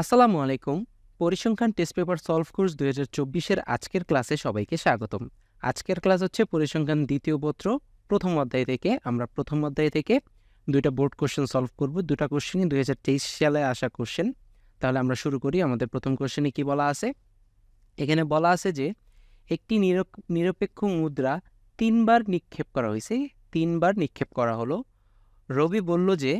আসসালামু আলাইকুম। পরিসংখ্যান টেস্ট পেপার সলভ কোর্স দুই হাজার আজকের ক্লাসে সবাইকে স্বাগতম। আজকের ক্লাস হচ্ছে পরিসংখ্যান দ্বিতীয় পত্র, প্রথম অধ্যায় থেকে। আমরা প্রথম অধ্যায় থেকে দুইটা বোর্ড কোশ্চেন সলভ করব। দুটা কোশ্চেনই দুই হাজার তেইশ সালে আসা কোশ্চেন। তাহলে আমরা শুরু করি। আমাদের প্রথম কোশ্চেনে কি বলা আছে? এখানে বলা আছে যে, একটি নিরপেক্ষ মুদ্রা তিনবার নিক্ষেপ করা হয়েছে। তিনবার নিক্ষেপ করা হলো। রবি বলল যে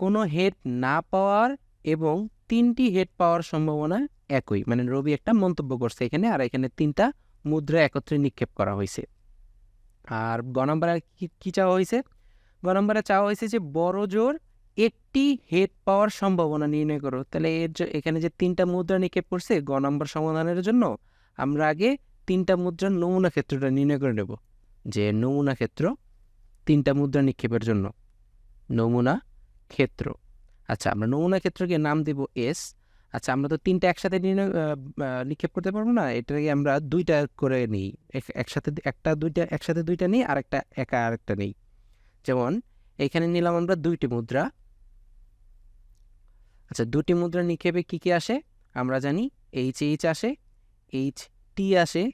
কোনো হেড না পাওয়ার এবং তিনটি হেড পাওয়ার সম্ভাবনা একই। মানে রবি একটা মন্তব্য করছে এখানে, আর এখানে তিনটা মুদ্রা একত্রে নিক্ষেপ করা হয়েছে। আর গ নম্বরে কি চাওয়া হয়েছে? গ নম্বরে চাওয়া হয়েছে যে বড় জোর একটি হেড পাওয়ার সম্ভাবনা নির্ণয় করো। তাহলে এর এখানে যে তিনটা মুদ্রা নিক্ষেপ করছে, গ নম্বর সমাধানের জন্য আমরা আগে তিনটা মুদ্রার নমুনা ক্ষেত্রটা নির্ণয় করে নেব। যে নমুনা ক্ষেত্র তিনটা মুদ্রা নিক্ষেপের জন্য। নমুনা ক্ষেত্র। আচ্ছা আমরা নমুনা ক্ষেত্রকে নাম দেব এস আচ্ছা আমরা তো তিনটা একসাথে নিক্ষেপ করতে পারব না। এটাকে আমরা দুইটা করে নিই। একসাথে একটা দুইটা, একসাথে দুইটা নিই আর একটা একা আরেকটা নিই। যেমন, এখানে নিলাম আমরা দুইটি মুদ্রা। আচ্ছা দুটি মুদ্রা নিক্ষেপে কি কি আসে? আমরা জানি এইচ এইচ আসে এইচ টি আসে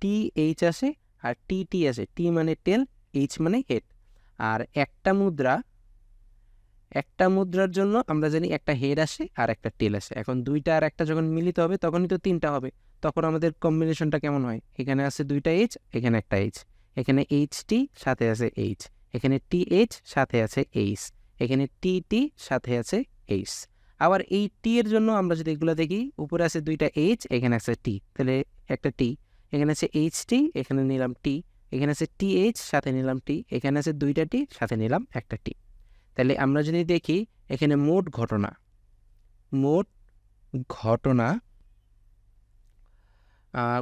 টি এইচ আসে, আর টি টি আসে। টি মানে টেল এইচ মানে হেড আর একটা মুদ্রা একটা মুদ্রার জন্য আমরা জানি একটা হেড আসে আর একটা টেল আসে। এখন দুইটা আর একটা যখন মিলিত হবে, তখনই তো তিনটা হবে। তখন আমাদের কম্বিনেশনটা কেমন হয়? এখানে আছে দুইটা এইচ এখানে একটা এইচ এখানে এইচ টি সাথে আছে এইচ এখানে টি এইচ সাথে আছে এইচ এখানে টি টি সাথে আছে এইচ আবার এই টি এর জন্য আমরা যদি এগুলো দেখি, উপরে আছে দুইটা এইচ এখানে আছে টি তাহলে একটা টি এখানে আছে এইচ টি এখানে নিলাম টি এখানে আছে টি এইচ সাথে নিলাম টি এখানে আছে দুইটা টি সাথে নিলাম একটা টি তাহলে আমরা যদি দেখি এখানে মোট ঘটনা মোট ঘটনা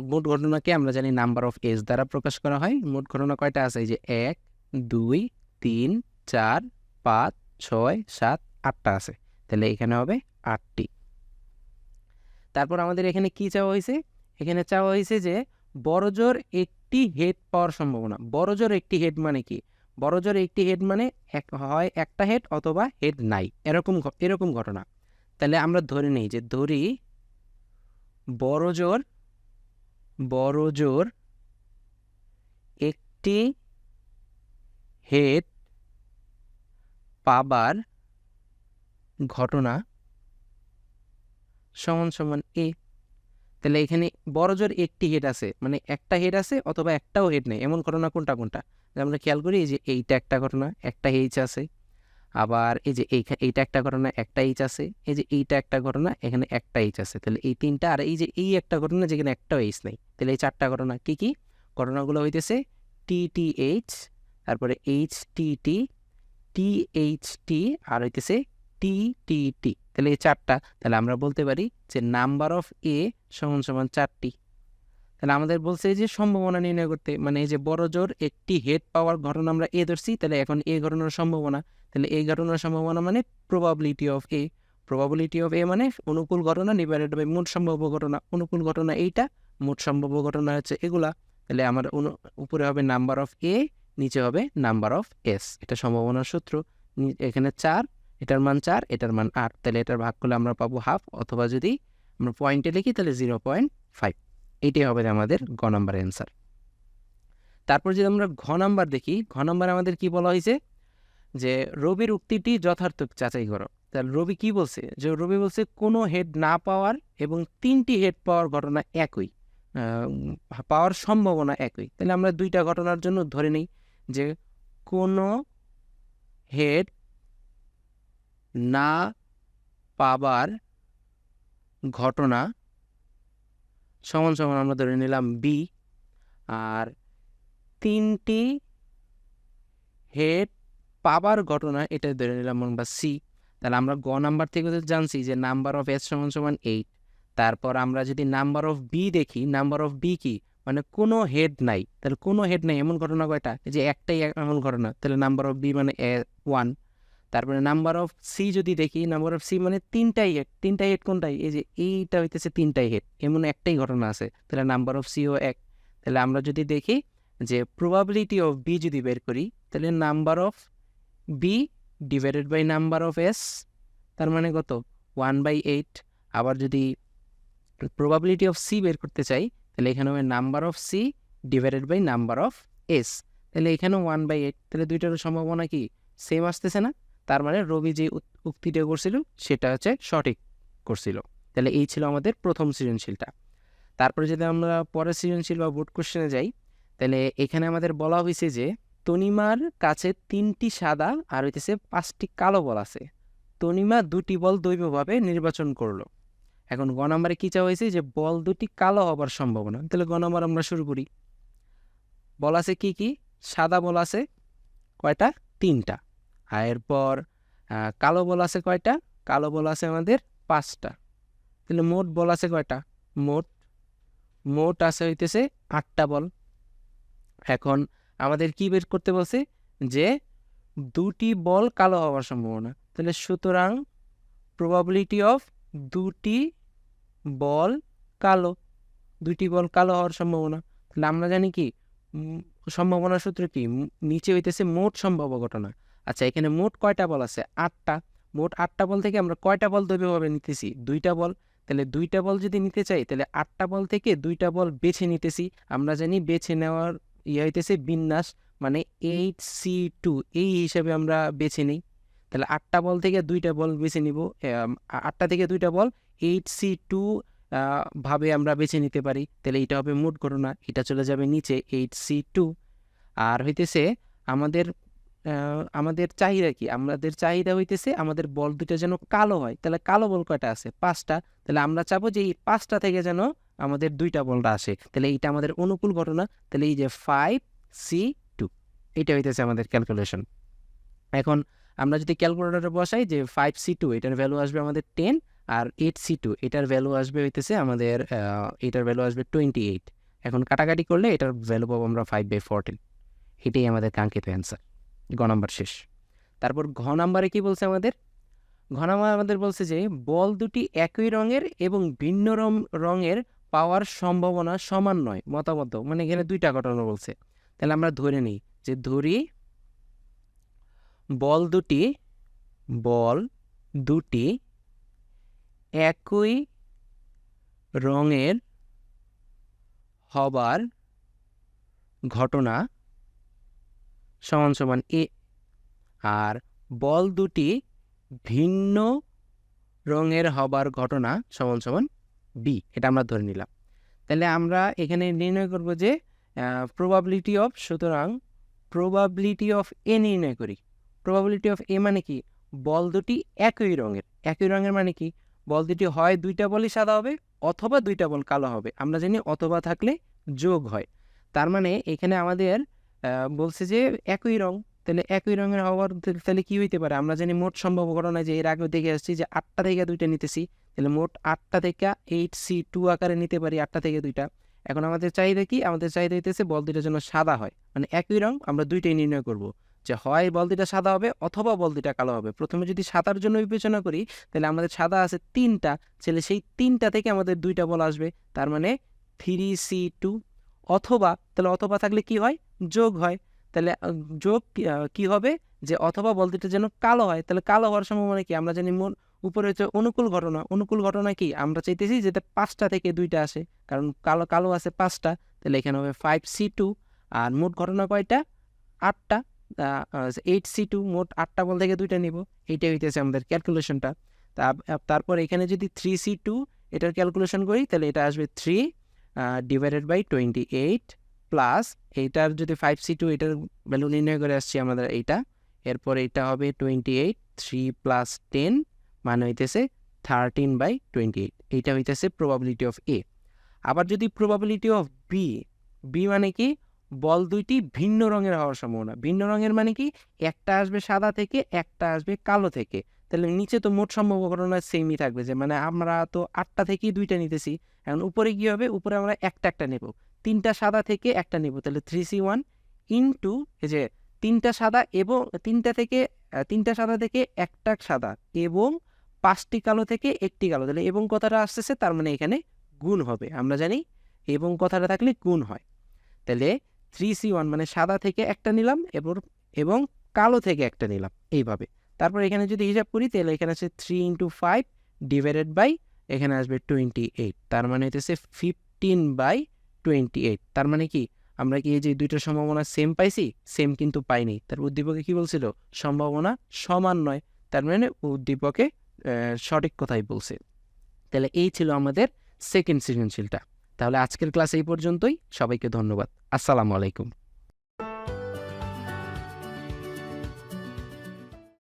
মোট ঘটনাকে আমরা জানি নাম্বার অফ এজ দ্বারা প্রকাশ করা হয়। মোট ঘটনা কয়টা আছে? যে এক, দুই, তিন, চার, পাঁচ, ছয়, সাত, আটটা আছে। তাহলে এখানে হবে আটটি। তারপর আমাদের এখানে কি চাওয়া হয়েছে? এখানে চাওয়া হয়েছে যে বড়জোর একটি হেড পাওয়ার সম্ভাবনা। বড়জোর একটি হেড মানে কি? বড়জোর একটি হেড মানে হয় একটা হেড অথবা হেড নাই। এরকম এরকম ঘটনা। তাহলে আমরা ধরে নিই যে ধরি বড় জোর বড়জোর বড়জোর একটি হেড পাবার ঘটনা সমান সমান এ তাহলে এখানে বড়জোর একটি হেড আছে মানে একটা হেড আছে অথবা একটাও হেড নেই, এমন ঘটনা কোনটা কোনটা? আমরা খেয়াল করি যে এইটা একটা ঘটনা, একটা এইচ আছে, আবার এই যে এইটা একটা ঘটনা, একটা এইচ আছে, এই যে এইটা একটা ঘটনা, এখানে একটা এইচ আছে, তাহলে এই তিনটা আর এই যে এই একটা ঘটনা যেখানে একটাও এইচ নেই, তাহলে এই চারটা ঘটনা কি কি? ঘটনাগুলো হইতেছে টি টি এইচ তারপরে H T T T H T আর হইতেছে টি টি টি তাহলে এই চারটা, তাহলে আমরা বলতে পারি যে নাম্বার অফ এ সমান সমান চারটি। তাহলে আমাদের বলছে যে সম্ভাবনা নির্ণয় করতে মানে এই যে বড় জোর একটি হেড পাওয়ার ঘটনা আমরা এ ধরছি, তাহলে এখন এ ঘটনার সম্ভাবনা। তাহলে এই ঘটনার সম্ভাবনা মানে probability of A probability of A মানে অনুকূল ঘটনা ডিভাইডেড বাই মোট সম্ভাব্য ঘটনা। অনুকূল ঘটনা এইটা, মোট সম্ভাব্য ঘটনা হচ্ছে এগুলা। তাহলে আমার উপরে হবে নাম্বার অফ এ নিচে হবে নাম্বার অফ এস এটা সম্ভাবনার সূত্র। এখানে চার, এটার মান চার, এটার মান আট। তাহলে এটার ভাগ করলে আমরা পাবো হাফ অথবা যদি আমরা পয়েন্টে লিখি, তাহলে জিরো পয়েন্ট ফাইভ এইটাই হবে আমাদের গ নাম্বার অ্যান্সার তারপর যদি আমরা ঘ নাম্বার দেখি, ঘ নাম্বার আমাদের কি বলা হয়েছে? যে রবির উক্তিটি যথার্থ যাচাই করো। তাহলে রবি কি বলছে? যে রবি বলছে, কোনো হেড না পাওয়ার এবং তিনটি হেড পাওয়ার ঘটনা একই পাওয়ার সম্ভাবনা একই। তাহলে আমরা দুইটা ঘটনার জন্য ধরে নিই যে কোনো হেড না পাবার ঘটনা সমান সমান আমরা ধরে নিলাম বি আর তিনটি হেড পাবার ঘটনা এটা ধরে নিলাম আমরা সি তাহলে আমরা গ নাম্বার থেকে তো জানছি যে নাম্বার অফ এস সমান সমান এইট তারপর আমরা যদি নাম্বার অফ বি দেখি, নাম্বার অফ বি কি? মানে কোনো হেড নাই। তাহলে কোনো হেড নাই, এমন ঘটনা কয়টা? যে একটাই এমন ঘটনা। তাহলে নাম্বার অফ বি মানে ওয়ান তারপরে নাম্বার অফ সি যদি দেখি নাম্বার অফ সি মানে তিনটাই হেড তিনটাই হেড কোনটাই? এই যে এইটা হইতেছে তিনটাই হেড এমন একটাই ঘটনা আছে। তাহলে নাম্বার অফ সিও এক। তাহলে আমরা যদি দেখি যে প্রবাবিলিটি অফ বি যদি বের করি, তাহলে number of B divided by number of S তার মানে কত? ওয়ান বাই এইট আবার যদি প্রবাবিলিটি অফ সি বের করতে চাই, তাহলে এখানে হবে number of C divided by number of S তাহলে এখানেও ওয়ান বাই এইট তাহলে দুইটার সম্ভাবনা কি? সেম আসতেছে না? তার মানে রবি যে উক্তিটা করছিল সেটা হচ্ছে সঠিক করছিল। তাহলে এই ছিল আমাদের প্রথম সৃজনশীলটা। তারপরে যদি আমরা পরের সৃজনশীল বা বোর্ড কোশ্চেনে যাই, তাহলে এখানে আমাদের বলা হয়েছে যে তনিমার কাছে তিনটি সাদা আর হইতেছে পাঁচটি কালো বল আছে। তনিমা দুটি বল দৈবভাবে নির্বাচন করল। এখন গ নাম্বারে কী চাওয়া হয়েছে যে বল দুটি কালো হবার সম্ভাবনা? তাহলে গ নাম্বার আমরা শুরু করি। বল আছে কি কি? সাদা বল আছে কয়টা? তিনটা। এরপর কালো বল আছে কয়টা? কালো বল আছে আমাদের পাঁচটা। তাহলে মোট বল আছে কয়টা? মোট মোট আছে হইতেছে আটটা বল। এখন আমাদের কি বের করতে বলছে? যে দুটি বল কালো হওয়ার সম্ভাবনা। তাহলে সুতরাং প্রবাবিলিটি অফ দুটি বল কালো, দুটি বল কালো হওয়ার সম্ভাবনা। তাহলে আমরা জানি কি? সম্ভাবনা সূত্র কি? নিচে হইতেছে মোট সম্ভাব্য ঘটনা। আচ্ছা এখানে মোট কয়টা বল আছে? আটটা। মোট আটটা বল থেকে আমরা কয়টা বল দৈবভাবে নিতেছি? দুইটা বল। তাহলে দুইটা বল যদি নিতে চাই, তাহলে আটটা বল থেকে দুইটা বল বেছে নিতেছি। আমরা জানি বেছে নেওয়ার ইয়ে হইতেছে বিন্যাস মানে এইট সি টু, এই হিসাবে আমরা বেছে নিই। তাহলে আটটা বল থেকে দুইটা বল বেছে নিব। আটটা থেকে দুইটা বল এইট সি টু ভাবে আমরা বেছে নিতে পারি। তাহলে এটা হবে মোট ঘটনা এটা চলে যাবে নিচে এইট সি টু। আর হইতেছে আমাদের আমাদের চাহিদা কি? আমাদের চাহিদা হইতেছে আমাদের বল দুটো যেন কালো হয়। তাহলে কালো বল কয়টা আছে? পাঁচটা। তাহলে আমরা চাবো যে এই পাঁচটা থেকে যেন আমাদের দুইটা বলটা আসে। তাহলে এইটা আমাদের অনুকূল ঘটনা। তাহলে এই যে ফাইভ সি টু এটা হইতেছে আমাদের ক্যালকুলেশন এখন আমরা যদি ক্যালকুলেটরে বসাই যে ফাইভ সি টু এটার ভ্যালু আসবে আমাদের টেন আর এইট সি টু এটার ভ্যালু আসবে হইতেছে আমাদের এটার ভ্যালু আসবে টোয়েন্টি এইট এখন কাটাকাটি করলে এটার ভ্যালু পাবো আমরা ফাইভ বাই ফোরটিন এটাই আমাদের কাঙ্ক্ষিত অ্যান্সার গ নাম্বার শেষ। তারপর ঘ নাম্বারে কি বলছে আমাদের? ঘ নাম্বার আমাদের বলছে যে, বল দুটি একই রঙের এবং ভিন্ন রঙের পাওয়ার সম্ভাবনা সমান নয়, মতামত। মানে এখানে দুইটা ঘটনা বলছে। তাহলে আমরা ধরে নিই যে ধরি, বল দুটি বল দুটি একই রঙের হবার ঘটনা সমান সমান এ। আর বল দুটি ভিন্ন রঙের হবার ঘটনা সমান সমান বি, এটা আমরা ধরে নিলাম। তাহলে আমরা এখানে নির্ণয় করব যে প্রবাবিলিটি অফ সুতরাং প্রবাবিলিটি অফ এ নির্ণয় করি। প্রবাবিলিটি অফ এ মানে কি? বল দুটি একই রঙের। একই রঙের মানে কি? বল দুটি হয় দুইটা বলই সাদা হবে, অথবা দুইটা বল কালো হবে। আমরা জানি অথবা থাকলে যোগ হয়। তার মানে এখানে আমাদের বলছে যে একই রং। তাহলে একই রঙের হওয়ার তাহলে কি হইতে পারে? আমরা জানি মোট সম্ভব ঘটনা যে এর আগেও দেখে আসছি যে আটটা থেকে দুইটা নিতেছি। তাহলে মোট আটটা থেকে এইট সি টু আকারে নিতে পারি আটটা থেকে দুইটা। এখন আমাদের চাহিদা কি? আমাদের চাহিদা হইতেছে বল দুইটা যেন সাদা হয়। মানে একই রং আমরা দুইটাই নির্ণয় করব। যে হয় বল দুইটা সাদা হবে অথবা বল দুইটা কালো হবে। প্রথমে যদি সাদার জন্য বিবেচনা করি, তাহলে আমাদের সাদা আছে তিনটা। তাহলে সেই তিনটা থেকে আমাদের দুইটা বল আসবে। তার মানে থ্রি সি টু অথবা, তাহলে অথবা থাকলে কি হয়? যোগ হয়। তাহলে যোগ কি- হবে? যে অথবা বল দুইটা যেন কালো হয়। তাহলে কালো হওয়ার সম্ভাবনা কি? আমরা জানি মোট উপরে হচ্ছে অনুকূল ঘটনা। অনুকূল ঘটনা কি? আমরা চাইতেছি যাতে পাঁচটা থেকে দুইটা আসে। কারণ কালো কালো আছে পাঁচটা। তাহলে এখানে হবে ফাইভ সি টু আর মোট ঘটনা কয়টা? আটটা। এইট সি টু মোট আটটা বল থেকে দুইটা নিব। এইটাই হইতেছে আমাদের ক্যালকুলেশনটা তা তারপর এখানে যদি থ্রি সি টু এটার ক্যালকুলেশন করি, তাহলে এটা আসবে three divided by twenty eight plus এইটার যদি ফাইভ সি টু এটার ভ্যালু নির্ণয় করে আসছি আমাদের এইটা, এরপর এটা হবে twenty eight three plus ten মানে হইতেছে থার্টিন বাই টোয়েন্টি এইট এইটা হইতেছে প্রবাবিলিটি অফ এ আবার যদি প্রবাবিলিটি অফ বি বি মানে কি? বল দুইটি ভিন্ন রঙের হওয়ার সম্ভাবনা। ভিন্ন রঙের মানে কি? একটা আসবে সাদা থেকে, একটা আসবে কালো থেকে। তাহলে নিচে তো মোট সম্ভব ঘটনা সেমই থাকবে যে মানে আমরা তো আটটা থেকেই দুইটা নিতেছি। এখন উপরে কি হবে? উপরে আমরা একটা একটা নেব। তিনটা সাদা থেকে একটা নেব। তাহলে থ্রি সি ওয়ান ইন্টু যে তিনটা সাদা এবং তিনটা থেকে তিনটা সাদা থেকে একটা সাদা এবং পাঁচটি কালো থেকে একটি কালো। তাহলে এবং কথাটা আসতেছে, তার মানে এখানে গুণ হবে। আমরা জানি এবং কথাটা থাকলে গুণ হয়। তাহলে থ্রি সি ওয়ান মানে সাদা থেকে একটা নিলাম এবং এবং কালো থেকে একটা নিলাম। এইভাবে। তারপর এখানে যদি হিসাব করি, তাহলে এখানে আছে three into five divided by এখানে আসবে টোয়েন্টি এইট তার মানে হইতেছে ফিফটিন বাই টোয়েন্টি এইট তার মানে কি? আমরা কি এই যে দুইটা সম্ভাবনা সেম পাইছি? সেম কিন্তু পাইনি। তার উদ্দীপকে কি বলছিল? সম্ভাবনা সমান নয়। তার মানে উদ্দীপকে সঠিক কথাই বলছে। তাহলে এই ছিল আমাদের সেকেন্ড সৃজনশীলটা। তাহলে আজকের ক্লাস এই পর্যন্তই। সবাইকে ধন্যবাদ। আসসালামু আলাইকুম।